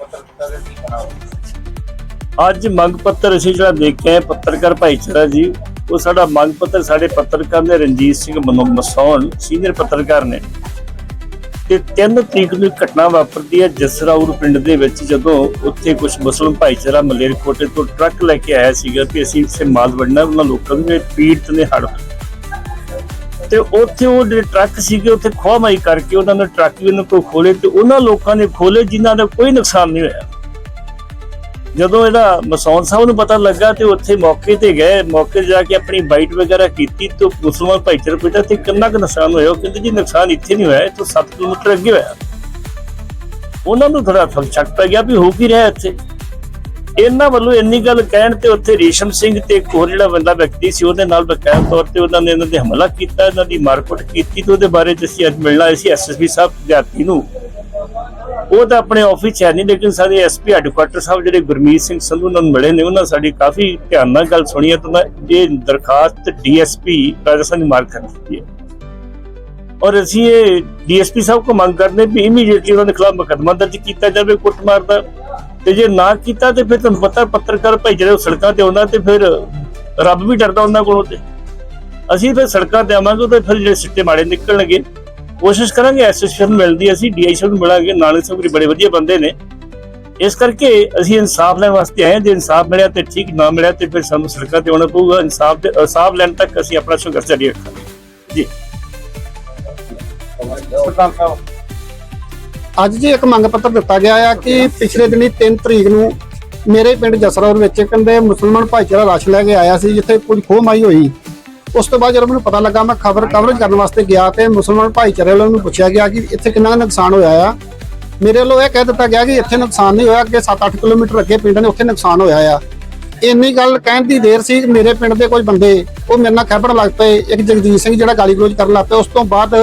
ਪੱਤਰ ਦਿੱਤਾ ਗਿਆ ਕੀ ਕਰਾਓ ਅੱਜ ਮੰਗ ਪੱਤਰ ਅਸੀਂ ਜਿਹੜਾ ਦੇਖਿਆ ਹੈ, ਪੱਤਰਕਾਰ ਭਾਈਚਾਰਾ ਜੀ, ਉਹ ਸਾਡਾ ਮੰਗ ਪੱਤਰ ਸਾਡੇ ਪੱਤਰਕਾਰ ਨੇ ਰਣਜੀਤ ਸਿੰਘ ਮਨੋ ਮਸੌਣ ਸੀਨੀਅਰ ਪੱਤਰਕਾਰ ਨੇ। ਤੇ 3 ਤਰੀਕ ਨੂੰ ਘਟਨਾ ਵਾਪਰਦੀ ਹੈ ਜਸਰਾਉਰ ਪਿੰਡ ਦੇ ਵਿੱਚ, ਜਦੋਂ ਉੱਥੇ ਕੁਝ ਮੁਸਲਮ ਭਾਈਚਾਰਾ ਮਲੇਰਕੋਟੇ ਤੋਂ ਟਰੱਕ ਲੈ ਕੇ ਆਇਆ ਸੀਗਾ ਕਿ ਅਸੀਂ ਇਸੇ ਮਾਲ ਵੜਨਾ ਉਹਨਾਂ ਲੋਕਾਂ ਨੂੰ ਇਹ ਪੀੜਤ ਨੇ ਹੜ ਤੇ ਉੱਥੇ ਉਹ ਜਿਹੜੇ ਟਰੱਕ ਸੀਗੇ ਉੱਥੇ ਖੋਹਮਾਈ ਕਰਕੇ ਉਹਨਾਂ ਨੇ ਟਰੱਕ ਵੀ ਉਹਨਾਂ ਕੋਲ ਖੋਲੇ ਤੇ ਉਹਨਾਂ ਲੋਕਾਂ ਨੇ ਖੋਲੇ ਜਿਨ੍ਹਾਂ ਦਾ ਕੋਈ ਨੁਕਸਾਨ ਨਹੀਂ ਹੋਇਆ। ਜਦੋਂ ਇਹਦਾ ਮਸੌਨ ਸਾਹਿਬ ਨੂੰ ਪਤਾ ਲੱਗਾ ਤੇ ਉੱਥੇ ਮੌਕੇ ਤੇ ਗਏ, ਮੌਕੇ ਜਾ ਕੇ ਆਪਣੀ ਬਾਈਟ ਵਗੈਰਾ ਕੀਤੀ ਤੇ ਮੁਸਲਮਾਨ ਭਾਈਚਾਰੇ ਪੁੱਛਿਆ ਤੇ ਕਿੰਨਾ ਕੁ ਨੁਕਸਾਨ ਹੋਇਆ? ਉਹ ਕਹਿੰਦੇ ਜੀ ਨੁਕਸਾਨ ਇੱਥੇ ਨਹੀਂ ਹੋਇਆ ਇਹ ਤੋਂ 7 ਕਿਲੋਮੀਟਰ ਅੱਗੇ ਹੋਇਆ। ਉਹਨਾਂ ਨੂੰ ਥੋੜਾ ਸ਼ੱਕ ਪੈ ਗਿਆ ਵੀ ਹੋ ਕੀ ਰਿਹਾ ਇੱਥੇ। ਇਹਨਾਂ ਵੱਲੋਂ ਇੰਨੀ ਗੱਲ ਕਹਿਣ ਤੇ ਉੱਥੇ ਰੇਸ਼ਮ ਸਿੰਘ ਤੇ ਇੱਕ ਹੋਰ ਜਿਹੜਾ ਬੰਦਾ ਵਿਅਕਤੀ ਸੀ, ਉਹਦੇ ਨਾਲ ਬਕਾਇਆ ਤੌਰ ਤੇ ਉਹਨਾਂ ਨੇ ਇਹਨਾਂ ਦੇ ਹਮਲਾ ਕੀਤਾ, ਇਹਨਾਂ ਦੀ ਮਾਰਕੁੱਟ ਕੀਤੀ ਤੇ ਉਹਦੇ ਬਾਰੇ 'ਚ ਅਸੀਂ ਅੱਜ ਮਿਲਣਾ ਆਏ ਸੀ ਐਸਐਸਪੀ ਸਾਹਿਬ ਵਿਦਿਆਰਥੀ ਨੂੰ। ਉਹ ਤਾਂ ਆਪਣੇ ਆਫਿਸ ਹੈ ਨਹੀਂ, ਲੇਕਿਨ ਸਾਡੇ ਐਸਪੀ ਹੈਡਕੁਆਟਰ ਸਾਹਿਬ ਜਿਹੜੇ ਗੁਰਮੀਤ ਸਿੰਘ ਸੰਧੂ ਨਾਲ ਮਿਲੇ ਨੇ, ਉਹਨਾਂ ਸਾਡੀ ਕਾਫੀ ਧਿਆਨ ਨਾਲ ਗੱਲ ਸੁਣੀ ਹੈ ਤਾਂ ਇਹ ਦਰਖਾਸਤ ਡੀਐਸਪੀ ਰਾਜਸਥਾਨ ਦੀ ਮਾਰਕ ਕਰ ਹੈ। ਔਰ ਅਸੀਂ ਇਹ ਡੀਐਸਪੀ ਸਾਹਿਬ ਕੋ ਮੰਗ ਕਰਦੇ ਵੀ ਇਮੀਡੀਏਟਲੀ ਉਹਨਾਂ ਦੇ ਖਿਲਾਫ ਮੁਕੱਦਮਾ ਦਰਜ ਕੀਤਾ ਜਾਵੇ, ਕੁੱਟਮਾਰ ਦਾ। ਤੇ ਜੇ ਨਾ ਕੀਤਾ ਤੇ ਫਿਰ ਤੁਹਾਨੂੰ ਪਤਾ ਪੱਤਰਕਾਰ ਭਾਈ ਜਿਹੜੇ ਸੜਕਾਂ ਤੇ ਆਉਂਦਾ ਤੇ ਫਿਰ ਰੱਬ ਵੀ ਡਰਦਾ ਉਹਨਾਂ ਕੋਲੋਂ ਤੇ। ਅਸੀਂ ਫਿਰ ਸੜਕਾਂ ਤੇ ਆਵਾਂਗੇ ਤੇ ਫਿਰ ਜਿਹੜੇ ਸਿੱਟੇ ਮਾੜੇ ਨਿਕਲਣਗੇ। ਕੋਸ਼ਿਸ਼ ਕਰਾਂਗੇ ਐਸੋਸੀਏਸ਼ਨ ਮਿਲਦੀ ਅਸੀਂ ਡੀਆਈ ਸਾਹਿਬ ਨੂੰ ਮਿਲਾਂਗੇ, ਨਾਲੇ ਸਾਹਿਬ ਵੀ ਬੜੇ ਵਧੀਆ ਬੰਦੇ ਨੇ। ਇਸ ਕਰਕੇ ਅਸੀਂ ਇਨਸਾਫ ਲੈਣ ਵਾਸਤੇ ਆਏ ਜੇ ਇਨਸਾਫ ਮਿਲਿਆ ਤੇ ਠੀਕ, ਨਾ ਮਿਲਿਆ ਤੇ ਫਿਰ ਸਾਨੂੰ ਸੜਕਾਂ ਤੇ ਆਉਣਾ ਪਊਗਾ। ਇਨਸਾਫ ਦੇ, ਇਨਸਾਫ ਲੈਣ ਤੱਕ ਅਸੀਂ ਆਪਣਾ ਸੰਘਰਸ਼ ਜਾਰੀ ਰੱਖਾਂਗੇ। ਜੀ। ਸਰਦਾਰ ਸਾਹਿਬ ਅੱਜ ਜੀ ਇੱਕ ਮੰਗ ਪੱਤਰ ਦਿੱਤਾ ਗਿਆ ਆ ਕਿ ਪਿਛਲੇ ਦਿਨੀ 3 ਤਰੀਕ ਨੂੰ ਮੇਰੇ ਪਿੰਡ ਜਸਰੌਰ ਵਿੱਚ ਕਹਿੰਦੇ ਮੁਸਲਮਾਨ ਭਾਈਚਾਰਾ ਰਸ਼ ਲੈ ਕੇ ਆਇਆ ਸੀ, ਜਿੱਥੇ ਕੁਝ ਖੋਹਮਾਈ ਹੋਈ। ਉਸ ਤੋਂ ਬਾਅਦ ਜਦੋਂ ਮੈਨੂੰ ਪਤਾ ਲੱਗਾ, ਮੈਂ ਖਬਰ ਕਵਰੇਜ ਕਰਨ ਵਾਸਤੇ ਗਿਆ ਤੇ ਮੁਸਲਮਾਨ ਭਾਈਚਾਰੇ ਵੱਲੋਂ ਮੈਨੂੰ ਪੁੱਛਿਆ ਗਿਆ ਕਿ ਇੱਥੇ ਕਿੰਨਾ ਕੁ ਨੁਕਸਾਨ ਹੋਇਆ ਆ। ਮੇਰੇ ਵੱਲੋਂ ਇਹ ਕਹਿ ਦਿੱਤਾ ਗਿਆ ਕਿ ਇੱਥੇ ਨੁਕਸਾਨ ਨਹੀਂ ਹੋਇਆ, ਅੱਗੇ 7-8 ਕਿਲੋਮੀਟਰ ਅੱਗੇ ਪਿੰਡ ਨੇ ਉੱਥੇ ਨੁਕਸਾਨ ਹੋਇਆ ਆ। ਇੰਨੀ ਗੱਲ ਕਹਿਣ ਦੀ ਦੇਰ ਸੀ ਮੇਰੇ ਪਿੰਡ ਦੇ ਕੁਝ ਬੰਦੇ, ਉਹ ਮੇਰੇ ਨਾਲ ਖਹਿਪਣ ਲੱਗ ਪਏ, ਇੱਕ ਜਗਜੀਤ ਸਿੰਘ ਜਿਹੜਾ ਗਾਲੀ ਗਲੋਚ ਕਰਨ ਲੱਗ ਪਿਆ ਉਸ ਤੋਂ ਬਾਅਦ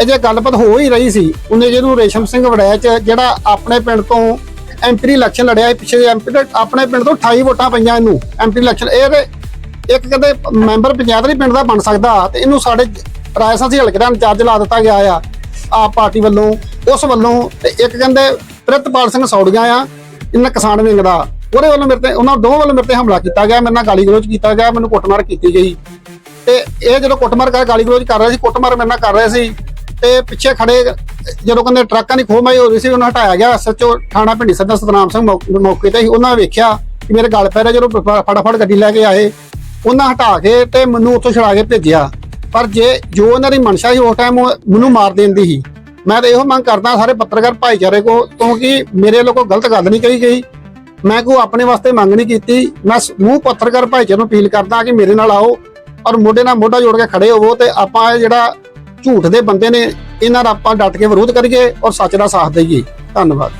ਇਹ ਜੇ ਗੱਲਬਾਤ ਹੋ ਹੀ ਰਹੀ ਸੀ ਉਹਨੇ ਜਿਹਨੂੰ ਰੇਸ਼ਮ ਸਿੰਘ ਵੜੈਚ ਜਿਹੜਾ ਆਪਣੇ ਪਿੰਡ ਤੋਂ ਐਮਪੀ ਇਲੈਕਸ਼ਨ ਲੜਿਆ ਸੀ, ਪਿੱਛੇ ਐਮਪੀ ਆਪਣੇ ਪਿੰਡ ਤੋਂ 28 ਵੋਟਾਂ ਪਈਆਂ ਇਹਨੂੰ ਐਮਪੀ ਇਲੈਕਸ਼ਨ ਇਹ ਇੱਕ ਕਹਿੰਦੇ ਮੈਂਬਰ ਪੰਚਾਇਤ ਨਹੀਂ ਪਿੰਡ ਦਾ ਬਣ ਸਕਦਾ ਤੇ ਇਹਨੂੰ ਸਾਡੇ ਰਾਜਸਥਾਨ ਸੀ ਹਲਕੇ ਦਾ ਇੰਚਾਰਜ ਲਾ ਦਿੱਤਾ ਗਿਆ ਆ ਆਪ ਪਾਰਟੀ ਵੱਲੋਂ ਉਸ ਵੱਲੋਂ ਤੇ ਇੱਕ ਕਹਿੰਦੇ ਪ੍ਰਿਤਪਾਲ ਸਿੰਘ ਸੌੜੀਆਂ ਆ ਇਹਨਾਂ ਕਿਸਾਨ ਵਿੰਗ ਦਾ ਉਹਦੇ ਵੱਲੋਂ ਮੇਰੇ ਤੇ ਉਹਨਾਂ ਦੋ ਵੱਲੋਂ ਮੇਰੇ ਤੇ ਹਮਲਾ ਕੀਤਾ ਗਿਆ ਮੇਰੇ ਨਾਲ ਗਾਲੀ ਗਲੋਚ ਕੀਤਾ ਗਿਆ ਮੈਨੂੰ ਕੁੱਟਮਾਰ ਕੀਤੀ ਗਈ। ਤੇ ਇਹ ਜਦੋਂ ਕੁੱਟਮਾਰ ਕਰ ਗਾਲੀ ਗਲੋਚ ਕਰ ਰਿਹਾ ਸੀ ਕੁੱਟਮਾਰ ਮੇਰੇ ਨਾਲ ਕਰ ਰਹੇ ਸੀ ਤੇ ਪਿੱਛੇ ਖੜੇ, ਜਦੋਂ ਕਹਿੰਦੇ ਟਰੱਕਾਂ ਦੀ ਖੋਹਮਾਈ ਹੋ ਰਹੀ ਸੀ, ਉਹਨਾਂ ਹਟਾਇਆ ਗਿਆ। ਸੱਚੋ ਥਾਣਾ ਭਿੰਡੀ ਸੱਦਾ ਸਤਨਾਮ ਸਿੰਘ ਮੌਕੇ ਤੇ ਸੀ ਉਹਨਾਂ ਵੇਖਿਆ ਕਿ ਮੇਰੇ ਗਲ ਪੈ ਰਿਹਾ ਜਦੋਂ ਫ- ਫਟਾਫਟ ਗੱਡੀ ਲੈ ਕੇ ਆਏ, ਉਹਨਾਂ ਹਟਾ ਕੇ ਤੇ ਮੈਨੂੰ ਉੱਥੋਂ ਛੁਡਾ ਕੇ ਭੇਜਿਆ। ਪਰ ਜੇ, ਜੋ ਉਹਨਾਂ ਦੀ ਮਨਸ਼ਾ ਸੀ, ਉਸ ਟਾਈਮ ਮੈਨੂੰ ਮਾਰ ਦੇਣ ਦੀ ਸੀ। ਮੈਂ ਤਾਂ ਇਹੋ ਮੰਗ ਕਰਦਾ ਸਾਰੇ ਪੱਤਰਕਾਰ ਭਾਈਚਾਰੇ ਕੋ ਕਿਉਂਕਿ ਮੇਰੇ ਵੱਲੋਂ ਕੋਈ ਗਲਤ ਗੱਲ ਨਹੀਂ ਕਹੀ ਗਈ। ਮੈਂ ਕੋ ਆਪਣੇ ਵਾਸਤੇ ਮੰਗ ਨਹੀਂ ਕੀਤੀ। ਮੈਂ ਮੂੰਹ ਪੱਤਰਕਾਰ ਭਾਈਚਾਰੇ ਨੂੰ ਅਪੀਲ ਕਰਦਾ ਕਿ ਮੇਰੇ ਨਾਲ ਆਓ, ਔਰ ਮੋਢੇ ਨਾਲ ਮੋਢਾ ਜੋੜ ਕੇ ਖੜੇ ਹੋਵੋ ਤੇ ਆਪਾਂ ਇਹ ਜਿਹੜਾ ਝੂਠ ਦੇ ਬੰਦੇ ਨੇ, ਇਹਨਾਂ ਦਾ ਆਪਾਂ ਡਟ ਕੇ ਵਿਰੋਧ ਕਰੀਏ ਔਰ ਸੱਚ ਦਾ ਸਾਥ ਦਈਏ। ਧੰਨਵਾਦ।